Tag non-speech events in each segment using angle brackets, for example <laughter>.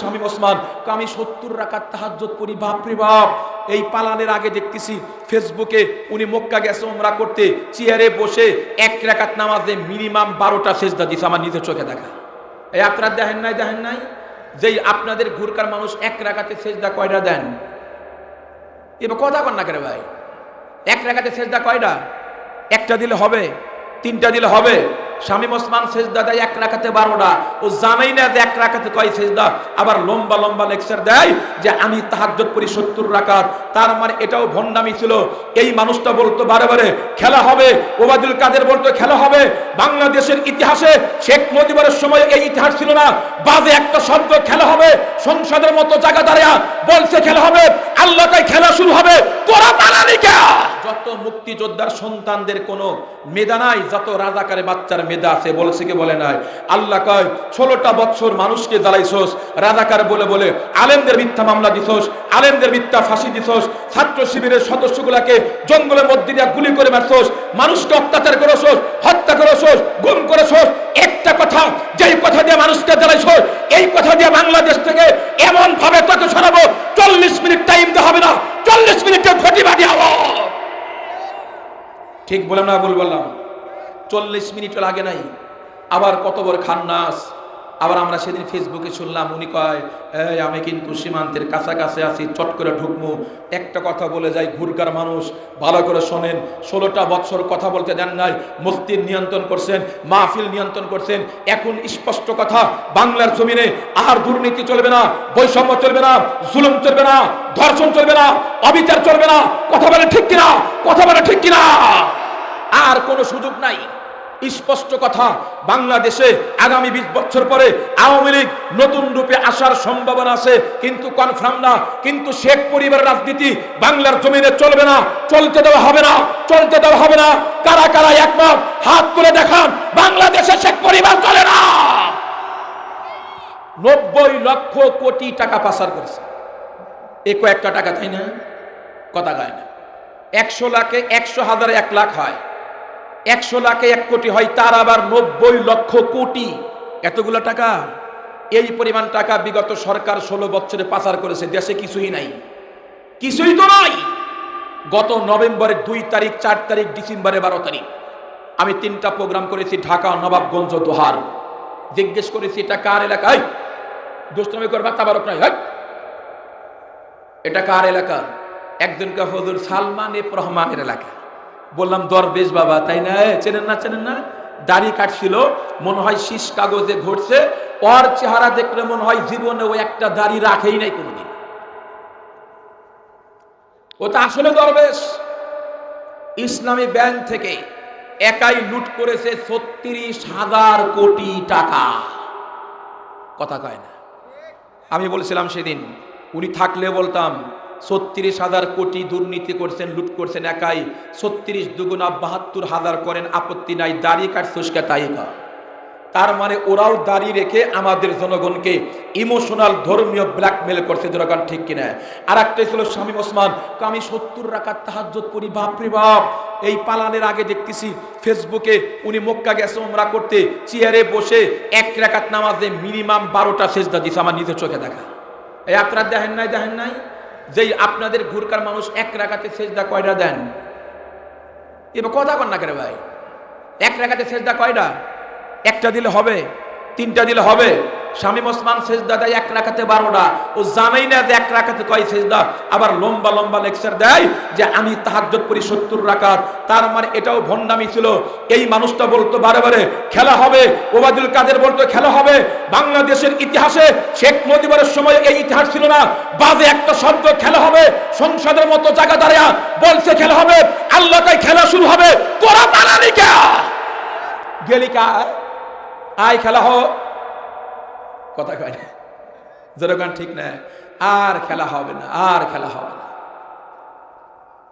স্বামী ওসমান আমি সত্তর রাখার তাহাজ্জত পড়ি, বাপরে বাপ, এই পালানের আগে দেখতেছি ফেসবুকে উনি মক্কা গেছে ওমরা করতে, চেয়ারে বসে এক রাকাত নামাজে মিনিমাম বারোটা সেজদা দিছে, আমার নিজের চোখে দেখা এই আপনারা দেখেন নাই দেখেন নাই? যেই আপনাদের ঘুরকার মানুষ এক রাকাতে সেজদা কয়টা দেন? এবার কথা কর না করে ভাই? এক রাকাতে সেজদা কয়টা? একটা দিলে হবে, তিনটা দিলে হবে। স্বামী ওসমান সেজদা দেয় এক রাখাতে বারোটা। ও জানাই না যে এক রাখাতে কয় সেজদা। আবার লম্বা লম্বা লেকচার দেয় যে আমি তাহাজ্জত করি সত্তর রাকাত। তার মানে এটাও ভণ্ডামি ছিল। এই মানুষটা বলতো বারে বারে, খেলা হবে। ওবাদুল কাদের বলতো, খেলা হবে। বাংলাদেশের ইতিহাসে শেখ মুজিবের সময় এই ইতিহাস ছিল না। বাজে একটা শব্দ, খেলা হবে। সংসদের মতো জায়গা দাঁড়িয়ে বলছে, খেলা হবে। আল্লাহ কয়, খেলা শুরু হবে। তোরা পালানি কে যত মুক্তিযোদ্ধার সন্তানদের কোনো মেধা নাই, যত রাজাকারে বাচ্চার মেধা আছে, বলেছে কে, বলে নাই। আল্লাহ কয়, ষোলোটা বৎসর মানুষকে জ্বালাইছোস, রাজাকার বলে বলে আলেমদের মিথ্যা মামলা দিছোস, আলেমদের মিথ্যা ফাঁসি দিছোস, ছাত্র শিবিরের সদস্যগুলাকে জঙ্গলের মধ্যে দিয়ে গুলি করে মারছোস, মানুষকে অত্যাচার করেছোস, হত্যা করেছোস, গুম করেছোস। একটা কথা, যেই কথা দিয়ে মানুষকে জ্বালাইছোস, এই কথা দিয়ে বাংলাদেশ থেকে এমন ভাবে তোকে সরাবো, চল্লিশ মিনিট টাইম দেওয়া হবে না, চল্লিশ মিনিটের ঘটি বাড়ি হব ঠিক বললাম না ভুল বললাম? চল্লিশ মিনিট লাগে নাই। আবার কত বড় খান্নাস। আবার আমরা সেদিন ফেসবুকে শুনলাম, উনি কয়, এই, আমি কিন্তু সীমান্তের কাছাকাছি আছি, চট করে ঢুকমু। একটা কথা বলে যাই ঘুরকার মানুষ, ভালো করে শোনেন। ষোলোটা বছর কথা বলতে দেন নাই মস্তির নিয়ন্ত্রণ করছেন, মাহফিল নিয়ন্ত্রণ করছেন। এখন স্পষ্ট কথা, বাংলার জমিনে আর দুর্নীতি চলবে না, বৈষম্য চলবে না, জুলুম চলবে না, ধর্ষণ চলবে না, অবিচার চলবে না। কথা বলে ঠিক কিনা? কথা বলে ঠিক কিনা? আর কোনো সুযোগ নাই। স্পষ্ট কথা, বাংলাদেশে আগামী বিশ বছর পরে আওয়ামী লীগ নতুন রূপে আসার সম্ভাবনা আছে, কিন্তু কনফার্ম না। কিন্তু শেখ পরিবার রাজনীতি বাংলার জমিনে চলবে না, চলতে দেওয়া হবে না, চলতে দেওয়া হবে না। কারা কারা একমত, হাত তুলে দেখান, বাংলাদেশে শেখ পরিবার চলে না। নব্বই লক্ষ কোটি টাকা পাচার করেছে। এ কয়েকটা টাকা তাই না? কথা গায় না। একশো লাখে একশো হাজারে এক লাখ হয়। একশো লাখে এক কোটি হয়, তার আবার নব্বই লক্ষ কোটি। এতগুলো টাকা? এই পরিমাণ টাকা বিগত সরকার ষোলো বছরে পাচার করেছে, দেশে কিছুই নাই। কিছুই তো নাই! গত নভেম্বরের দুই তারিখ, চার তারিখ ডিসেম্বরে বারো তারিখ, আমি তিনটা প্রোগ্রাম করেছি, ঢাকা নবাবগঞ্জ দোহার। জিজ্ঞেস করেছি, এটা কার এলাকায় দুষ্টমি করবা, তাবারক হাই! এটা কার এলাকা? একজনকে হজুর সালমান এফ রহমানের এলাকা। বললাম দরবেশ বাবা, তাই না? চেনেন না চেনেন না? দাড়ি কাটছিল, মনে হয় শীষ কাগজে ঘটছে, ওর চেহারা দেখলে মনে হয় জীবনে ও একটা দাড়ি রাখেই নাই কোনোদিন। ও তো আসলে দরবেশ। ইসলামী ব্যাংক থেকে একাই লুট করেছে ছত্রিশ হাজার কোটি টাকা। কথা কয় না। আমি বলছিলাম সেদিন, উনি থাকলে বলতাম ছত্রিশ হাজার কোটি দুর্নীতি করছেন, লুট করছেন একাই। ছত্রিশ দুগুণা বাহাত্তর হাজার করেন, আপত্তি নাই, দাড়ি কাটছোসকে তাই কর। তার মানে ওরাও দাড়ি রেখে আমাদের জনগণকে ইমোশনাল, ধর্মীয় ব্ল্যাকমেল করছে জনগণ, ঠিক কিনা? আর একটাই ছিল স্বামী ওসমান আমি সত্তর রাখার তাহাজ্জত করি বাপরে বাপ। এই পালানের আগে দেখতেছি ফেসবুকে উনি মক্কা গেছে ওমরা করতে, চেয়ারে বসে এক রাকাত নামাজে মিনিমাম বারোটা সেজদা দিছে, আমার নিজের চোখে দেখা। এই আপনারা দেখেন নাই দেখেন নাই? যেই আপনাদের ঘুরকার মানুষ এক রাগাতে সেজদা কয়টা দেন? এবার কথা কন না করে ভাই? এক রাকাতে সেজদা কয়টা? একটা দিলে হবে। তিনটা দিলে হবে। স্বামী ওসমান সেজদা দেয় এক রাখাতে বারোটা। ও জানাই না যে এক রাখাতে কয় সেজদা। আবার লম্বা লম্বা লেকচার দেয় যে আমি তাহাজ্জত করি সত্তর রাকাত। তার মানে এটাও ভণ্ডামি ছিল। এই মানুষটা বলতো বারে বারে, খেলা হবে। ওবাদুল কাদের বলতো, খেলা হবে। বাংলাদেশের ইতিহাসে শেখ মুজিবের সময় এই ইতিহাস ছিল না। বাজে একটা শব্দ, খেলা হবে। সংসদের মতো জায়গা দাঁড়িয়ে বলছে, খেলা হবে। আল্লাহ কয়, খেলা শুরু হবে। তোরা পালানি কে গেলি কায় আয় খেলা হো কথা কয় না। জনগণ ঠিক না আর খেলা হবে না, আর খেলা হবে না।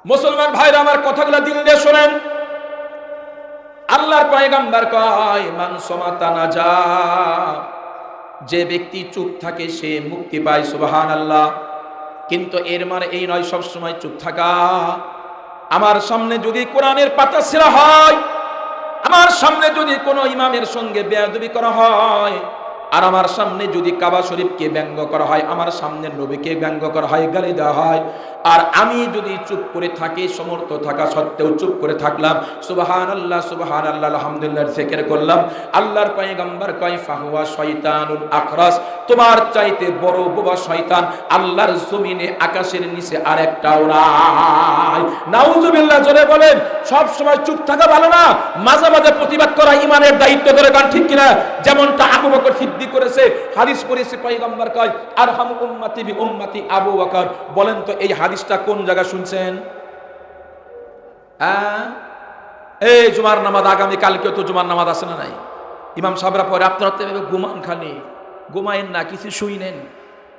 মুসলমান ভাইরা, আমার কথাগুলো দিল দিয়ে শোনেন। আল্লাহর পয়গাম্বার কয়, মান সমাতা না যা। যে ব্যক্তি চুপ থাকে, সে মুক্তি পায় সুবাহান আল্লাহ কিন্তু এর মানে এই নয়, সবসময় চুপ থাকা। আমার সামনে যদি কোরআনের পাতা ছেঁড়া হয় আমার সামনে যদি কোনো ইমামের সঙ্গে বেয়াদবি করা হয় আর আমার সামনে যদি কাবা শরীফকে ব্যঙ্গ করা হয়, আমার সামনে নবীকে ব্যঙ্গ করা হয়, গালি দেওয়া হয়, আর আমি যদি চুপ করে থাকি, সমর্থ থাকা সত্ত্বেও চুপ করে থাকলাম সুবাহান আল্লাহ সুবাহান আল্লাহ আলহামদুলিল্লাহ, জেকের করলাম, আল্লাহর পয়গম্বর কয়, ফাহুয়া শয়তানুল আখরাস, তোমার চাইতে বড় বোবা শয়তান আল্লাহর জমিনে, আকাশের নিচে আরেকটা ওড়ায় নাউজুবিল্লাহ, জোরে বলেন, সব সময় চুপ থাকা ভালো না, মাঝে মাঝে প্রতিবাদ করা ইমানের দায়িত্ব ধরে গান ঠিক কিনা? যেমনটা আবু বকর সিদ্দিক করেছে, হাদিস করেছে পাইগম্বর কয় আর হাম উম্মাতি বি উম্মাতি আবু বকর। বলেন তো, এই হাদিসটা কোন জায়গায় শুনছেন? এই জুমার নামাজ আগামী কালকে তো জুমার নামাজ আছে না নাই? ইমাম সাহেবরা পরে আপনারা তো ঘুমান খানি ঘুমায়েন না, কিছু শুই নেন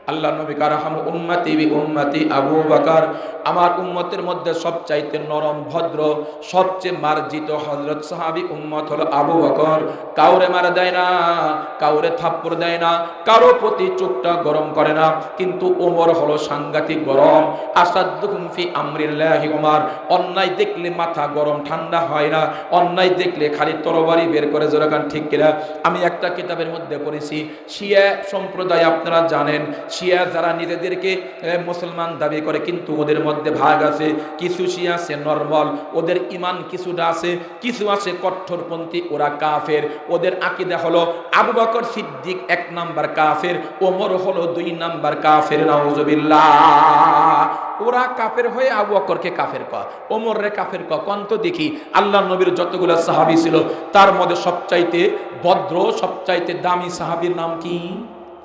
আল্লাহ নবী কারাহাম উম্মতি বি উম্মতি আবু বাকার। আমার উম্মতের মধ্যে সবচাইতে নরম, ভদ্র, সবচেয়ে মার্জিত হজরত সাহাবি উম্মত হলো আবু বকর। কাউরে মারা দেয় না, কাউরে থাপ্পড় দেয় না, কারও প্রতি চোখটা গরম করে না। কিন্তু ওমর হলো সাংঘাতিক গরম। আসাদুকুম ফি আমরিল্লাহি ওমর। অন্যায় দেখলে মাথা গরম, ঠান্ডা হয় না। অন্যায় দেখলে খালি তরবারি বের করে জোরাগান ঠিক কিনা? আমি একটা কিতাবের মধ্যে পড়েছি। শিয়া সম্প্রদায় আপনারা জানেন শিয়া যারা নিজেদেরকে মুসলমান দাবি করে, কিন্তু ওদের মধ্যে ভাগ আছে। কিছু শিয়া আছে নর্মাল, ওদের ইমান কিছুটা আছে, কিছু আছে কঠোরপন্থী ওরা কাফের। ওদের আকিদা হলো আবু বকর সিদ্দিক এক নাম্বার কাফের, ওমর হলো দুই নাম্বার কাফের ওরা কাফের হয়ে আবু বকরকে কাফের কয় ওমর রে কাফের ক কন্ত দেখি, আল্লাহ নবীর যতগুলো সাহাবী ছিল, তার মধ্যে সবচাইতে ভদ্র, সবচাইতে দামি সাহাবীর নাম কি?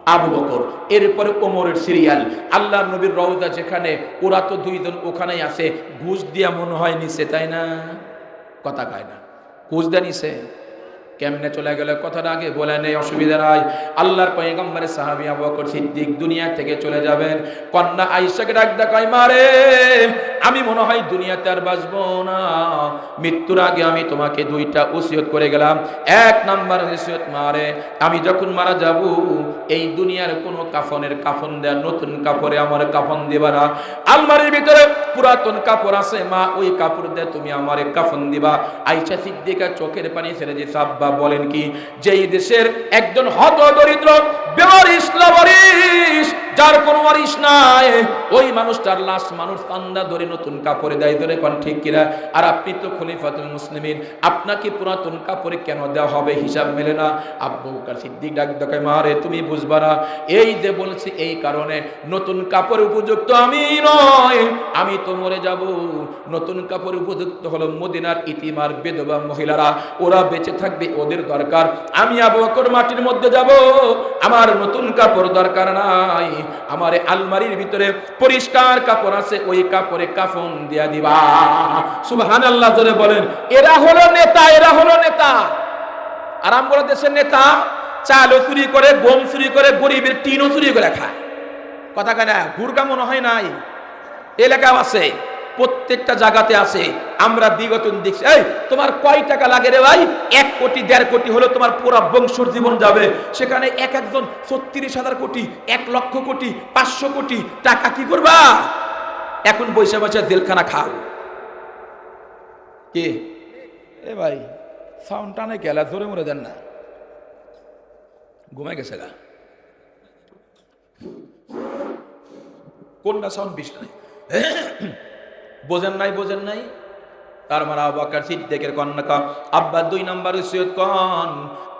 আবু বকর। এরপরে ওমরের সিরিয়াল। আল্লাহ নবীর রওজা যেখানে, ওরা তো দুইজন ওখানেই আছে। ঘুষ দিয়া মনে হয় নিছে, তাই না? কথা কয় না। ঘুষ দেয়া নিছে। কেমনে চলে গেলে কথাটা আগে বলে নেই, অসুবিধা নাই। আল্লাহর পয়গম্বরে সাহাবী আবু বকর সিদ্দিক দুনিয়া থেকে চলে যাবেন। কন্যা আয়েশাকে ডাক ডাকাই মারে আমি মনে হয় দুনিয়াতে আর বাঁচবো না। মৃত্যুর আগে আমি তোমাকে দুইটা ওসিয়ত করে গেলাম। এক নাম্বার ওসিয়ত মারে, আমি যখন মারা যাব, এই দুনিয়ার কোনো কাফনের কাফন দেয়া, নতুন কাপড়ে আমার কাফন দিবা না। আলমারির ভিতরে পুরাতন কাপড় আছে, মা, ওই কাপড় দিয়ে তুমি আমারে কাফন দিবা। আইসা সিদ্দিকা চোখের পানি ছেড়ে যে সাব্বা বলেন কি, যেই দেশের একজন হত দরিদ্র যার কোনো ওয়ারিস নাই। ওই মানুষটার লাশ মানুষ কান্দা ধরে নতুন কাপড়ে দেয়। ধরে কোন, ঠিক কিনা আর আপনি তো খলিফাতুল মুসলিমিন, আপনাকে পুরাতন কাপড়ে কেন দেওয়া হবে হিসাব মেলে না? আব্বু বকর সিদ্দিক ডাক ডাকায় মারে তুমি বুঝবা না। এই যে বলছি, এই কারণে নতুন কাপড় উপযুক্ত আমি নয় আমি তো মরে যাব। নতুন কাপড় উপযুক্ত হলো মদিনার ইতিমার বেদবা মহিলারা। ওরা বেঁচে থাকবে, ওদের দরকার। আমি আবু মাটির মধ্যে যাব। আমার নতুন কাপড় দরকার নাই। আমার আলমারির ভিতরে পরিষ্কার কাপড় আছে, ওই কাপড়ে কাফন দিয়া দিবা। সুবহান আল্লাহ জোরে বলেন, এরা হলো নেতা, এরা হলো নেতা। আরাম করে দেশের নেতা, চালও চুরি করে গম চুরি করে, গরিবের টিনও চুরি করে খায়। কথা কেনা গুরগা মনে হয় নাই? এলাকাও আছে। প্রত্যেকটা জায়গাতে আছে। আমরা বিগত দিন দেখছি। এই, তোমার কয় টাকা লাগে রে ভাই? এক কোটি, দেড় কোটি হলো তোমার পুরা বংশর জীবন যাবে। সেখানে এক একজন ছত্রিশ হাজার কোটি, এক লক্ষ কোটি, পাঁচশো কোটি টাকা কি করবা? এখন বৈশা বৈশা জেলখানা খাও। কে? এ ভাই সাউন্ড টানে গেলা ধরে মরে দেন না। ঘুমে গেছে গা। কোনটা সাউন্ড বেশি নাই বোঝেন নাই বোঝেন নাই? তার মানে আবু বকর সিদ্দিকের কন্যা। আব্বা দুই নাম্বার উসিয়ত কন?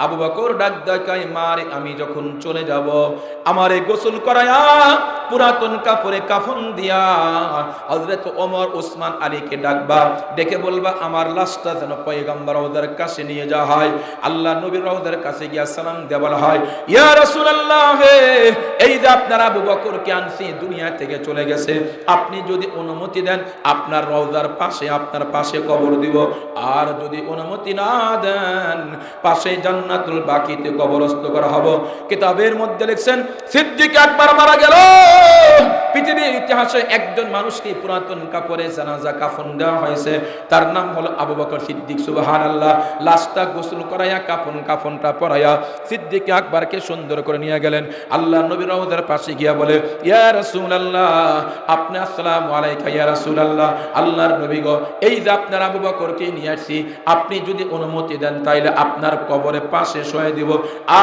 আবু বকর ডাক ডাকাই মারে আমি যখন চলে যাব, আমারে গোসল করায়া পুরাতন কাপড়ে কাফন দিয়া হযরত ওমর ওসমান আলীকে ডাকবা। ডেকে বলবা, আমার লাশটা যেন পয়গম্বর রওদার কাছে নিয়ে যাওয়া হয়। আল্লাহ নবীর রওদার কাছে গিয়া সালাম দেওয়া হয়, ইয়া রাসূলুল্লাহ, এই যে আপনারা আবু বকরকে আনছি, দুনিয়া থেকে চলে গেছে। আপনি যদি অনুমতি দেন, আপনার রওজার পাশে, আপনার পাশে কবর দিব। আর যদি অনুমতি না দেন পাশে জান্নাতুল বাকিতে কবরস্থ করা হবে। কিতাবের মধ্যে লিখছেন, সিদ্দিক একবার মারা গেল। পৃথিবীর ইতিহাসে একজন মানুষকে পুরাতন কাপড়ে জানাজা কাফন দেওয়া হয়েছে। তার নাম হলো আবু বকর সিদ্দিক সুবাহান আল্লাহ লাশটা গোসল করাইয়া কাফন কাফনটা পরাইয়া সিদ্দিক আকবরকে সুন্দর করে নিয়ে গেলেন। আল্লাহ নবী রহমদের পাশে গিয়া বলে, ইয়া রাসূল আল্লাহ আপনি আসসালামু আলাইকা, ইয়া রাসূল আল্লাহ আল্লাহর নবী গো, এই যে আপনার আবু বকরকে নিয়ে আসছি। আপনি যদি অনুমতি দেন, তাইলে আপনার কবরে পাশে শোয়ে দিব।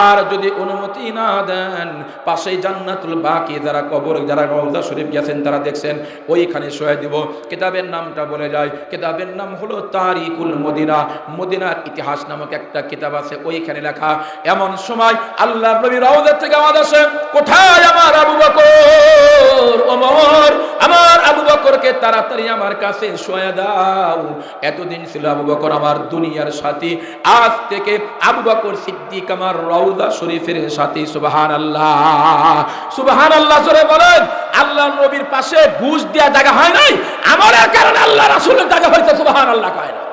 আর যদি অনুমতি না দেন, পাশেই জান্নাতুল বাকি যারা কবর, যারা রওজা শরীফ গেছেন, তারা দেখছেন, ওইখানে শোয়ে দিব। কিতাবের নামটা বলে যায়, কিতাবের নাম হলো তারিকুল মদিনা। মদিনার ইতিহাস নামক একটা কিতাব আছে, ওইখানে লেখা, এমন সময় আল্লাহ নবী রওজা থেকে আওয়াজ আসে, কোথায় আমার আবু বকর? ওমর, আমার আবু বকরকে তাড়াতাড়ি আমার কাছে শোয়া দাও। এতদিন ছিল আবু বকর আমার দুনিয়ার সাথী। আজ থেকে আবু বকর সিদ্দিক আমার রওজা শরীফের সাথী সুবাহান আল্লাহ সুবাহান আল্লাহ জোরে বলেন আল্লাহ নবীর পাশে ঘুষ দেওয়া জায়গা হয় নাই? আমলের কারণে আল্লাহ রাসূলের জায়গা হয়েছে সুবাহান আল্লাহ কয় না।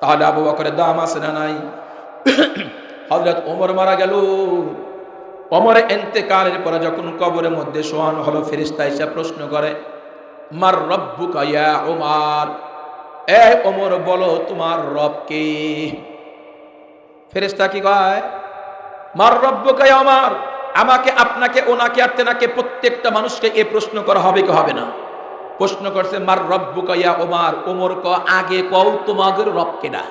তাহলে আবু বকরের দাম আছে না নাই? <coughs> হযরত ওমর মারা গেল। অমরে এন্তেকালের পরে যখন কবরের মধ্যে শোয়ানো হলো ফেরিস্তা এসে প্রশ্ন করে মার রব্বু কায়া ওমার এ ওমর, বলো তোমার রব কে? ফেরিস্তা কি কয়? মার রব্বু কায়া ওমার আমাকে, আপনাকে, ওনাকে আর তেনাকে প্রত্যেকটা মানুষকে এ প্রশ্ন করা হবে কি হবে না? প্রশ্ন করছে, মার রব্বু কায়া ওমার ওমর ক, আগে কও তোমাদের রব কেডা?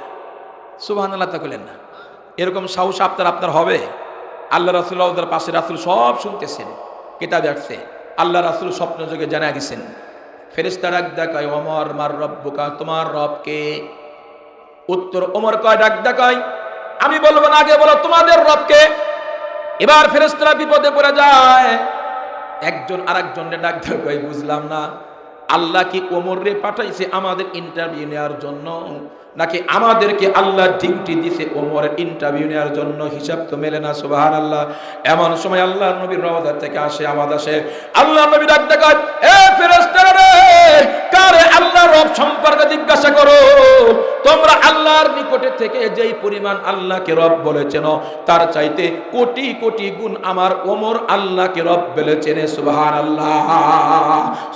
সুবহানাল্লাহ তা করলেন না। এরকম সাহস আপনার আপনার হবে? আল্লাহ রাসুল্লাহদের পাশে রাসুল সব শুনতেছেন, কিতাবে আসছে। আল্লাহ রাসুল স্বপ্ন যোগে জানা দিছেন ফেরিস্তা ডাক দেখায় অমর মার রব্বুকা, তোমার রবকে। উত্তর, ওমর কয়, ডাক দেখায় আমি বলব না, আগে বলো, তোমাদের রবকে। এবার ফেরেস্তারা বিপদে পড়ে যায়। একজন আরেকজনের ডাক দেখায় বুঝলাম না, আল্লাহ কি ওমর রে পাঠাইছে আমাদের ইন্টারভিউ নেওয়ার জন্য? নাকি আমাদেরকে আল্লাহ ডিউটি দিছে ওমরের ইন্টারভিউ নেওয়ার জন্য? হিসাব তো মেলে না সুবাহান আল্লাহ এমন সময় আল্লাহ নবীর রওজা থেকে আসে আমার আসে। আল্লাহ নবী ডাক দেখায় এ কারে আল্লাহ রব সম্পর্কে জিজ্ঞাসা করো? তোমরা আল্লাহর নিকটে থেকে যেই পরিমাণ আল্লাহকে রব বলেছেন, তার চাইতে কোটি কোটি গুণ আমার ওমর আল্লাহকে রব বলেছেন সুবাহান আল্লাহ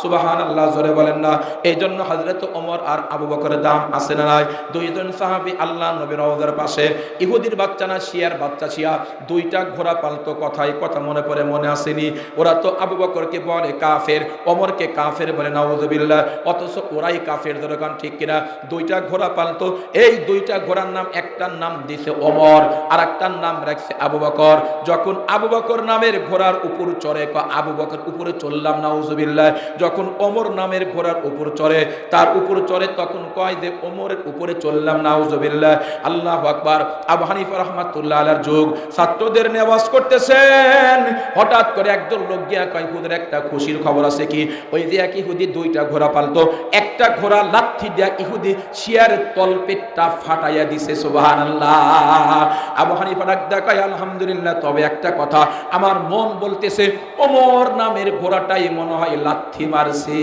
সুবাহান আল্লাহ জোরে বলেন না। এই জন্য হজরত ওমর আর আবু বকরের দাম আছে না নাই? দুইজন সাহাবি আল্লাহ নবীর রওজার পাশে, ইহুদির বাচ্চা না শিয়ার বাচ্চা শিয়া, দুইটা ঘোড়া পালতো কথাই কথা মনে পড়ে মনে আসেনি। ওরা তো আবু বকরকে বলে কাফের, ওমরকে কাফের বলে, নাউজুবিল্লাহ। অথচ ওরাই কাফের দরকার ঠিক কিনা? দুইটা ঘোড়া পালতো এই দুইটা ঘোড়ার নাম, একটার নাম দিছে ওমর আর একটার নাম রাখছে আবু বকর। যখন আবু বকর নামের ঘোড়ার উপর চড়ে ক আবু বকর, উপরে চললাম না নাউজুবিল্লাহ। যখন ওমর নামের ঘোড়ার উপর চড়ে, তার উপর চড়ে তখন কয় যে, ওমরের উপরে চললাম, নাউজুবিল্লাহ। আল্লাহ আকবার। আবু হানিফা রহমাতুল্লাহ আলার যুগ। ছাত্রদের নেওয়াজ করতেছেন। হঠাৎ করে একদল লোক গিয়া কয় হুদের একটা খুশির খবর আছে কি? ওই যে এক ইহুদি দুইটা ঘোড়া পালতো। একটা ঘোড়া লাথি দেয়া ইহুদি শিয়ার তলপেটটা ফাটাইয়া দিছে, সুবহানাল্লাহ। আবু হানিফা ডাক আলহামদুলিল্লাহ, তবে একটা কথা, আমার মন বলতেছে, ওমর নামের ঘোড়াটাই মনে হয় লাথি মারছে।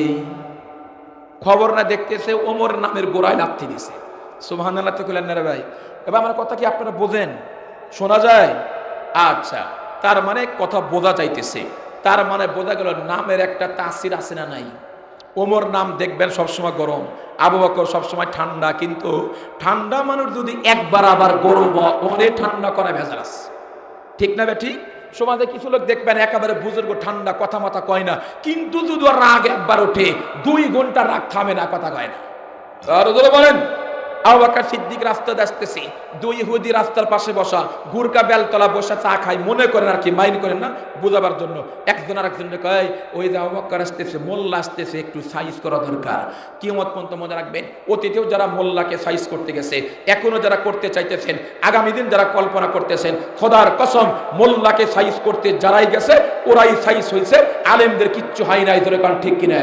খবর না দেখতেছে, ওমর নামের গোড়ায় লাথি দিছে। সুবহানাল্লাহ, তো কইলেন না রে ভাই, এবার আমার কথা কি আপনারা বোঝেন? শোনা যায়? আচ্ছা তার মানে কথা বোঝা যাইতেছে। তার মানে বোঝা গেল, নামের একটা তাসির আছে না নাই? ওমর নাম দেখবেন সবসময় গরম, আবু বকর সবসময় ঠান্ডা, কিন্তু ঠান্ডা মানুষ যদি একবার আবার গরম অনেক ঠান্ডা করা ভেজাল আছে। ঠিক না বেঠি? সমাজে কিছু লোক দেখবেন একেবারে বুজুর্গ, ঠান্ডা, কথা মাথা কয় না, কিন্তু যদি রাগ একবার ওঠে, দুই ঘণ্টা রাগ থামে না, কথা কয় না। আর বলেন। আবাকার সিদ্দিক দুই রাস্তার পাশে বসা, গুরকা বেলতলা চা মনে করেন আর কি করেন না? বোঝাবার জন্য। একজন আর কয়, ওই যে আসতেছে, মোল্লা আসতেছে, একটু সাইজ করা দরকার। পর্যন্ত মনে রাখবেন, অতীতেও যারা মোল্লাকে সাইজ করতে গেছে, এখনও যারা করতে চাইতেছেন, আগামী দিন যারা কল্পনা করতেছেন, খোদার কসম, মোল্লাকে সাইজ করতে যারাই গেছে, ওরাই সাইজ হয়েছে, আলেমদের কিচ্ছু হয় নাই, ধরে কারণ ঠিক কিনা?